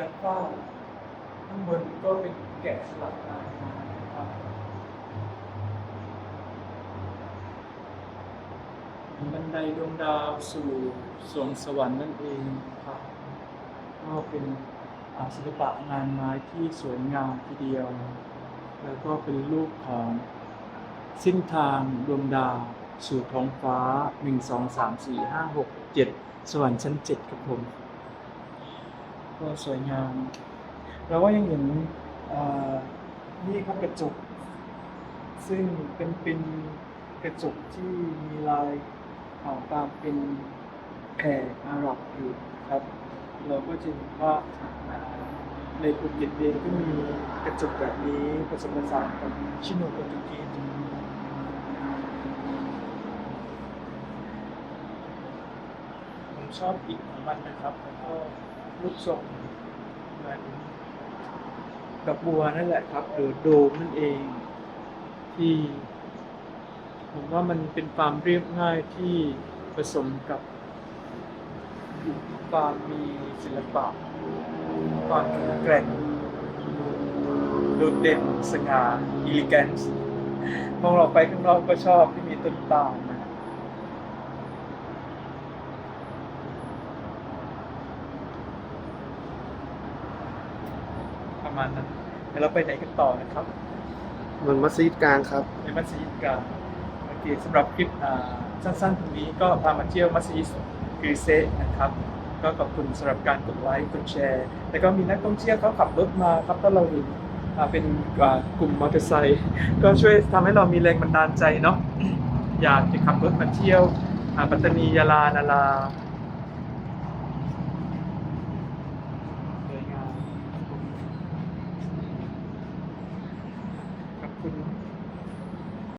านฝ้าข้างบนก็เป็นแกะสลักลายไม้นะครับมีบันไดดวงดาวสู่สวงสวรรค์นั่นเองครับก็เป็นศิลปะงานไม้ที่สวยงามทีเดียว แล้วก็เป็นรูปของเส้นทางดวงดาวสู่ท้องฟ้า 1 2 3 4 5 6 7 สวรรค์ชั้น 7 ครับผม ก็สวยงาม เราก็ยังเห็นนี่ครับกระจก ซึ่งเป็นเป็นกระจกที่มีลายอ่าตามเป็นแผ่อาหรับอยู่ครับ เราก็จะเห็นว่าในภูเก็ตเองก็มีกระจกแบบนี้ผสมผสานกับชิโนโปรตุเกสผมชอบอิฐของมันนะครับแล้วก็ รูปทรงเหมือนดอกบัวนั่นแหละครับ หรือโดมนั่นเอง ที่ผมว่ามันเป็นความเรียบง่ายที่ผสมกับความมีศิลปะความแข็งแกร่งโดดเด่นสง่า elegance มองเราไปข้างนอกก็ชอบที่มีต้นตาลนะฮะ ประมาณนั้นเดี๋ยวเราไปไหนกันต่อนะครับเมืองมัสยิดกลางครับในมัสยิดกลางโอเคสำหรับคลิปอ่าสั้นๆตรงนี้ก็พามาเที่ยวมัสยิดกรีเซนะครับ ก็ขอบคุณสำหรับการกดไลค์กดแชร์แล้วก็มีนักท่องเที่ยวเขาขับรถมาครับถ้าเราเห็นอ่าเป็นอ่ากลุ่มมอเตอร์ไซค์ก็ช่วยทำให้เรามีแรงบันดาลใจเนาะอยากจะขับรถมาเที่ยวอ่าปัตตานียาลานารา สว